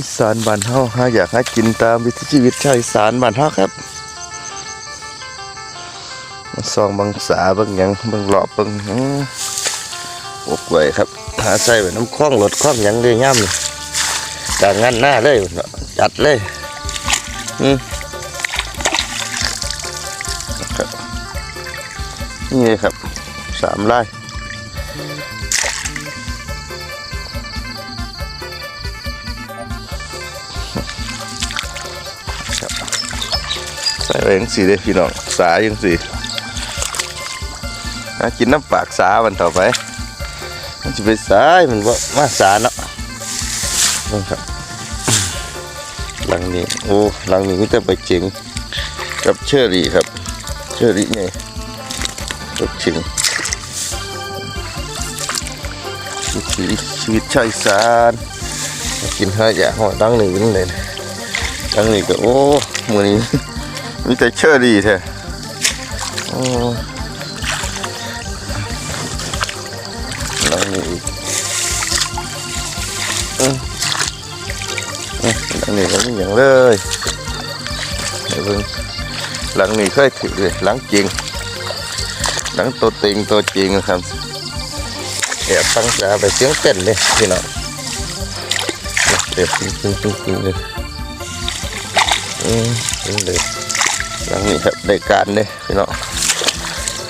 อีสานบ้านเฮาหาอยากให้กินตามวิถีชีวิตชาวอีสานบ้านเฮาครับมาซองบางสาบางหยังบางหลอบบางหงอบไว้ครับ หาใส่ไว้น้ำคล้องรถคล้องหยังเลยย่ำนี่กางงานหน้าเลยจัดเลยอืมนี่ครับสามไร่ ส่ไว้ยังสีเลยพี่น้องสายังสีกินน้ำปากสาวันต่อไปมันจะไปสายมันว่ามาสาเนาะนี่ครับหลังนี้โอ้หลังนี้มีแต่ใบเจิงกับเชอรี่ครับ เชอรี่ไงกับเจิงวิถีชีวิตชาวอีสานกินห้าอย่างหัวดังหนึ่งวิ่งเลยนะดังนี้ก็โอ้มือนี้ มีแต่เชอรี่แท้แล้วนี่อีกหลังนี้ก็มีอย่างเลยเดี๋ยวเบิ่งหลังนี้เคยถือเลยหลังจริง หลังตัวติงตัวจริงครับแอบตั้งใจไปเสียงเต้นเลยพี่น้องเด็ดจริงจริงจริงเลยอืมจริงเลย หลังนี้ครับได้การเลยพี่น้อง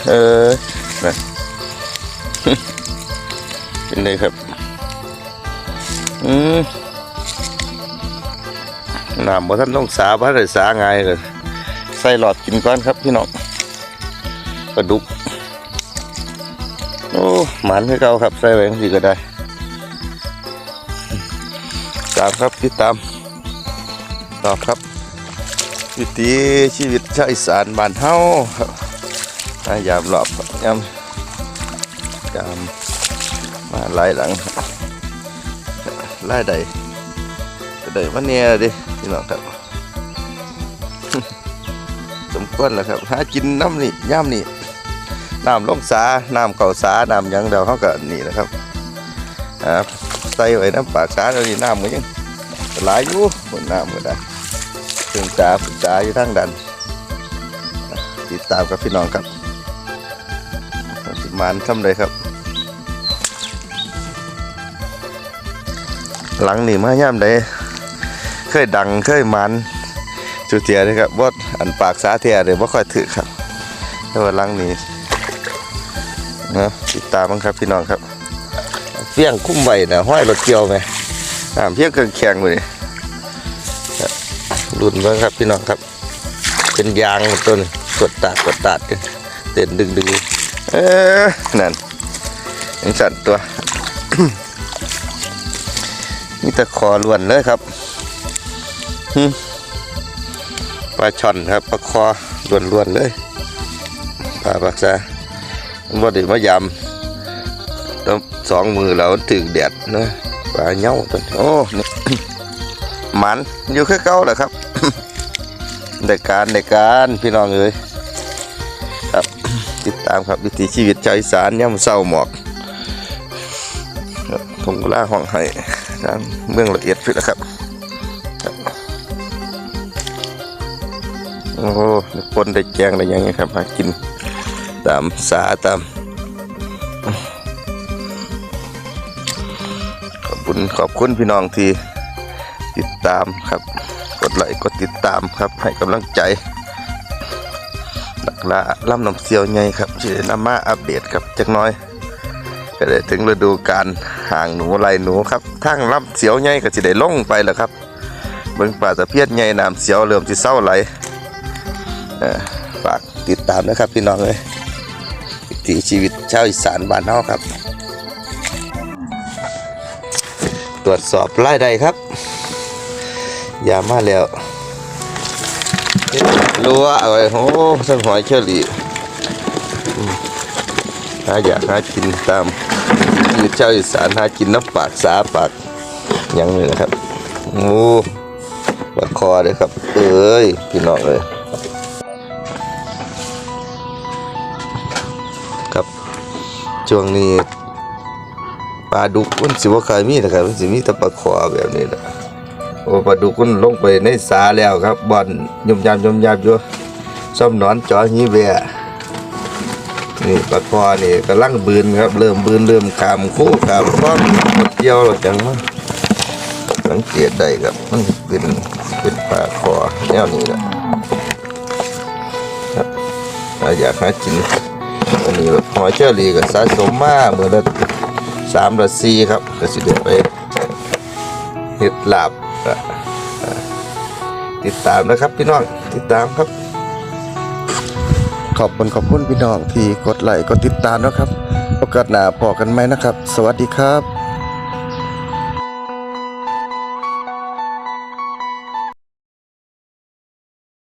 เออนะเป็นเลยครับอืมน้ำบ่ท่านต้องสาบ่ได้สาไงเลยใส่หลอดกินก่อนครับพี่น้องปลาดุกโอ้หมันให้เก่าครับใส่ไว้ทีก็ได้ตามครับติดตามต่อครับ วิถีชีวิตชาวอีสานบ้านเฮาครับอ่ายามหลอบยามยามมาหลายหลังหลายใดก็ได้วันเนี้ยดิพี่น้องครับ สมควรแล้วครับหากินน้ำนี่ย่ำนี่น้ำลงสาน้ำเก่าสาน้ำยังเดาเขาก็นี่นะครับครับใส่ไว้น้ำปากสาเดี๋ยวนี้น้ำมันยังหลายอยู่บนน้ำก็ได้ เรื่องจ๋าปรึกษาอยู่ทางดัน ติดตามกับพี่น้องครับสิมานทำเลยครับ หลังนี่มาย่ำได้เคยดังเคยมันจุเทียเลยครับว่าอันปากสาเทียเลยว่าค่อยถือครับแต่ว่าหลังนี้นะติดตามมั้งครับพี่น้องครับเฟี้ยงคุ้มใบนะห้อยรถเกี่ยวไหมน้ำเพียงเกินแข็งเลย รุ่นเบ้างครับพี่น้องครับ เป็นยางต้นกดตาดกดตาดกันเต้นดึงดึงเออนั่นยังสั่นตัวนี่ตะคอล้วนเลยครับปลาช่อนครับปลาคอล้วนล้วนๆเลยปลาปักษาว่าเดี๋ยวมายำแล้วสองมือเราถึงแดดนะปลาเน่าตัวโอ้หมันอยู่แค่เก่าแหละครับ ในการในการพี่น้องเอ้ยครับติดตามครับวิถีชีวิตชาวอีสานย่ำเศร้าหมอกผมก็ล่าห้องให้ทางเมืองละเอียดพินะครับโอ้โหปนได้แจ้งอะได้ยังไงครับมากินตามสาตามขอบคุณขอบคุณพี่น้องที่ติดตามครับ กดไลค์กดติดตามครับให้กำลังใจหลักละล่ำน้ำเสียวไงครับที่ได้นำมาอัปเดตครับจักน้อย ก็ได้ถึงฤดูการห่างหนูไรหนูครับทั้งล่ำเสียวไงก็จะได้ล่งไปแล้วครับเบิ่งป่าตะเพียนไงน้ำเสียวเริ่มที่เศร้าไหลฝากติดตามนะครับพี่น้องเลยวิถีชีวิตชาวอีสานบ้านเฮาครับ ตรวจสอบรายได้ครับ ยามาแล้วรัวเอาไว้โอ้สันหอยเชอรี่หาอยากหากินตามคือเจ้าอีสานหากินน้ำปากสาปากยังเลยนะครับโอ้ปากคอเลยครับ เอ้ยพี่น้องเลยครับช่วงนี้ปลาดุกมันสิว่าใครมีนะครับมันสิมีแต่ปลาคอแบบนี้แหละ โอ้ปลาดุกมันลงไปในสาแล้วครับบอนยุ่มยามยมยามอยู่ซ่อมนอนจอฮีเวียนี่ปลาคอนี่กำลังบืนครับ เริ่มบืนเริ่มขามคู่ขามฟ้อมเกี่ยวแล้วจังมาสังเกตได้ครับมันเป็นเป็นปลาคอแนวนี้แหละครับอยากหากินอันนี้แบบหอยเชอรี่ก็สะสมมาเมื่อละสามละสี่ครับก็สิเดี๋ยวไปเห็ดหลาบ ติดตามนะครับพี่น้องติดตามครับ ขอบคุณขอบคุณพี่น้องที่กดไลค์กดติดตามนะครับโอกาสหน้าพอกันไหมนะครับ สวัสดีครับ